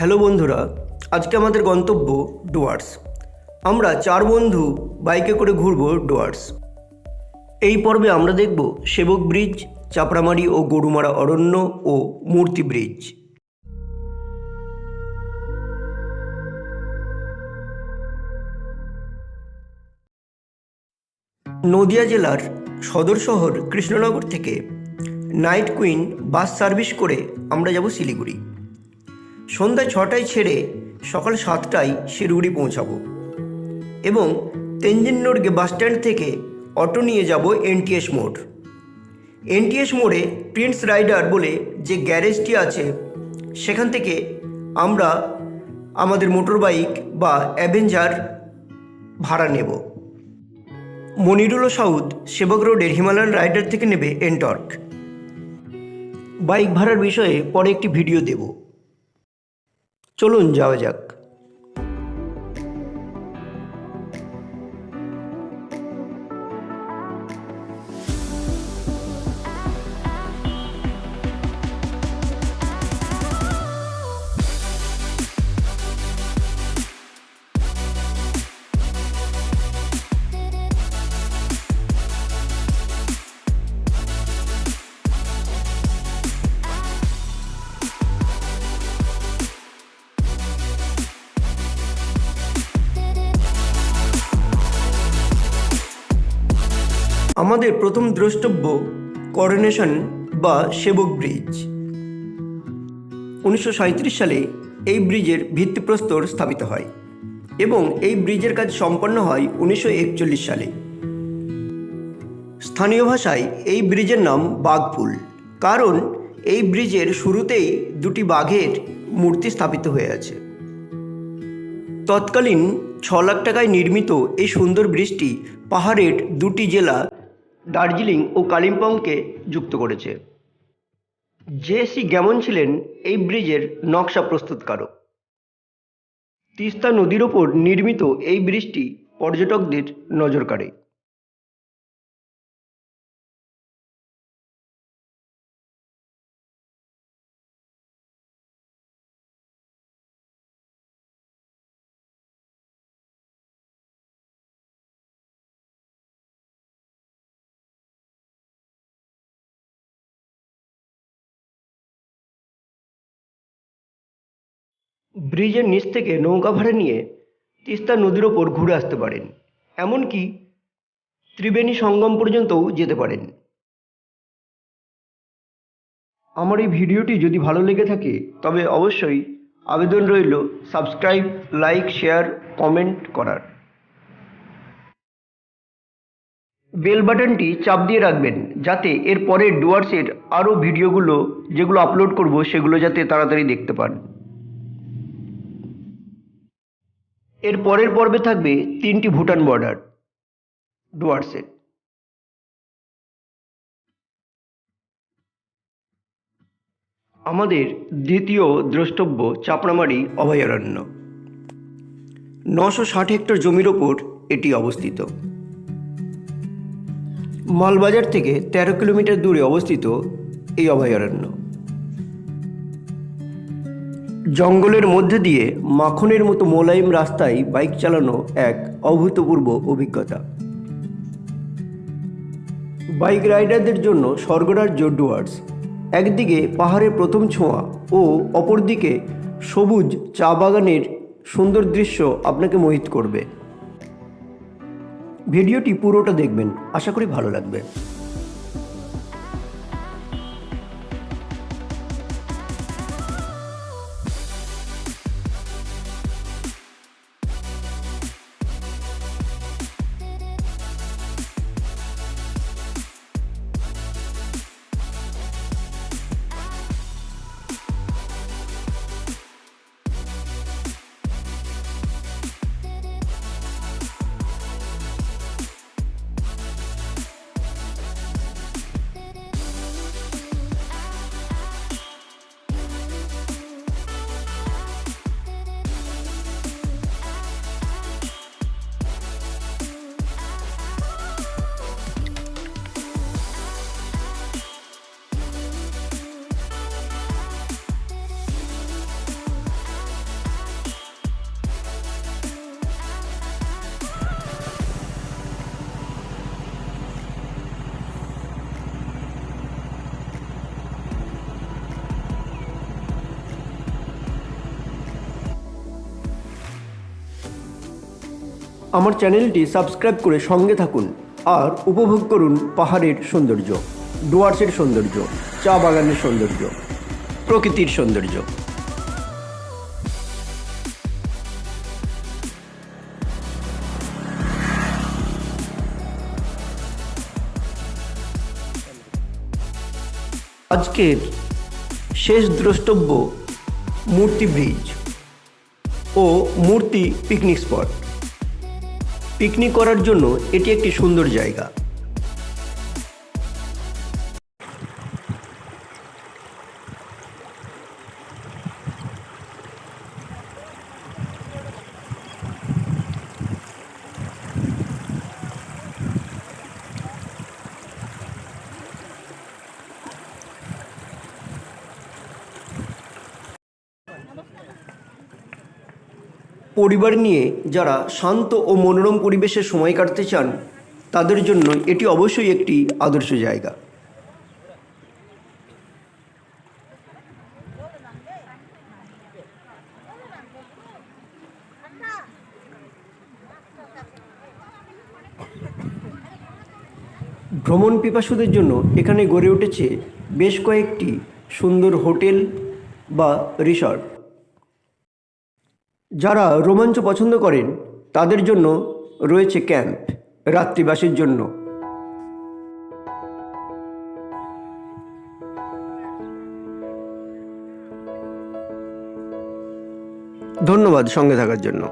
Hello বন্ধুরা, আজকে আমাদের গন্তব্য ডুয়ার্স। আমরা চার বন্ধু বাইকে করে ঘুরব ডুয়ার্স। এই পর্বে আমরা দেখব সেবক ব্রিজ, চাপড়ামারি ও গরুমারা অরণ্য ও মূর্তি ব্রিজ। নদিয়া জেলার সদর শহর কৃষ্ণনগর থেকে, নাইট কুইন বাস সার্ভিস করে আমরা যাব শিলিগুড়ি। সন্ধ্যা ছটায় ছেড়ে সকাল সাতটায় শিলিগুড়ি পৌঁছাবো। এবং তেঞ্জিন নোরগে বাস স্ট্যান্ড থেকে অটো নিয়ে যাব এনটিএস মোড়। এনটিএস মোড়ে প্রিন্স রাইডার বলে যে গ্যারেজটি আছে, সেখান থেকে আমরা আমাদের মোটর বাইক বা অ্যাভেঞ্জার ভাড়া নেব। মনিরুল সাউদ সেবক রোডের হিমালয়ান রাইডার থেকে নেবে এনটর্ক। বাইক ভাড়ার বিষয়ে পরে একটি ভিডিও দেব। চলুন যাওয়া যাক। আমাদের প্রথম দ্রষ্টব্য করোনেশন বা সেবক ব্রিজ। উনিশশো সাঁইত্রিশ সালে এই ব্রিজের ভিত্তিপ্রস্তর স্থাপিত হয় এবং এই ব্রিজের কাজ সম্পন্ন হয় উনিশশো একচল্লিশ সালে। স্থানীয় ভাষায় এই ব্রিজের নাম বাঘপুল, কারণ এই ব্রিজের শুরুতেই দুটি বাঘের মূর্তি স্থাপিত হয়ে আছে। তৎকালীন ছ লাখ টাকায় নির্মিত এই সুন্দর ব্রিজটি পাহাড়ের দুটি জেলা দার্জিলিং ও কালিম্পংকে যুক্ত করেছে। জেসি গ্যামন ছিলেন এই ব্রিজের নকশা প্রস্তুতকারক। তিস্তা নদীর ওপর নির্মিত এই ব্রিজটি পর্যটকদের নজর কাড়ে। ব্রিজের নিচ থেকে নৌকা ভাড়া নিয়ে তিস্তা নদীর ওপর ঘুরে আসতে পারেন। এমনকি ত্রিবেণী সঙ্গম পর্যন্তও যেতে পারেন। আমার এই ভিডিওটি যদি ভালো লেগে থাকে, তবে অবশ্যই আবেদন রইল সাবস্ক্রাইব, লাইক, শেয়ার, কমেন্ট করার। বেল বাটনটি চাপ দিয়ে রাখবেন যাতে এর পরের ডুয়ার্সের আরও ভিডিওগুলো যেগুলো আপলোড করব সেগুলো যাতে তাড়াতাড়ি দেখতে পান। এর পরের পর্বে থাকবে তিনটি ভুটান বর্ডার ডুয়ার্সের আমাদের দ্বিতীয় দ্রষ্টব্য চাপড়ামারি অভয়ারণ্য। নশো ষাট হেক্টর জমির ওপর এটি অবস্থিত। মালবাজার থেকে তেরো কিলোমিটার দূরে অবস্থিত এই অভয়ারণ্য। জঙ্গলের মধ্যে দিয়ে মাখনের মতো মোলায়েম রাস্তায় বাইক চালানো এক অভূতপূর্ব অভিজ্ঞতা। বাইক রাইডারদের জন্য স্বর্গরাজ্য ডুয়ার্স। একদিকে পাহাড়ের প্রথম ছোঁয়া ও অপরদিকে সবুজ চা বাগানের সুন্দর দৃশ্য আপনাকে মোহিত করবে। ভিডিওটি পুরোটা দেখবেন। আশা করি ভালো লাগবে। আমার চ্যানেলটি সাবস্ক্রাইব করে সঙ্গে থাকুন আর উপভোগ করুন পাহাড়ের সৌন্দর্য, ডুয়ার্সের সৌন্দর্য, চা বাগানের সৌন্দর্য, প্রকৃতির সৌন্দর্য। আজকের শেষ দ্রষ্টব্য, মূর্তি ব্রিজ ও মূর্তি পিকনিক স্পট। পিকনিক করার জন্য এটি একটি সুন্দর জায়গা। পরিবার নিয়ে যারা শান্ত ও মনোরম পরিবেশে সময় কাটাতে চান, তাদের জন্য এটি অবশ্যই একটি আদর্শ জায়গা। ভ্রমণ পিপাসুদের জন্য এখানে গড়ে উঠেছে বেশ কয়েকটি সুন্দর হোটেল বা রিসর্ট। যারা রোমাঞ্চ পছন্দ করেন তাদের জন্য রয়েছে ক্যাম্প রাত্রিবাসের জন্য। ধন্যবাদ সঙ্গে থাকার জন্য।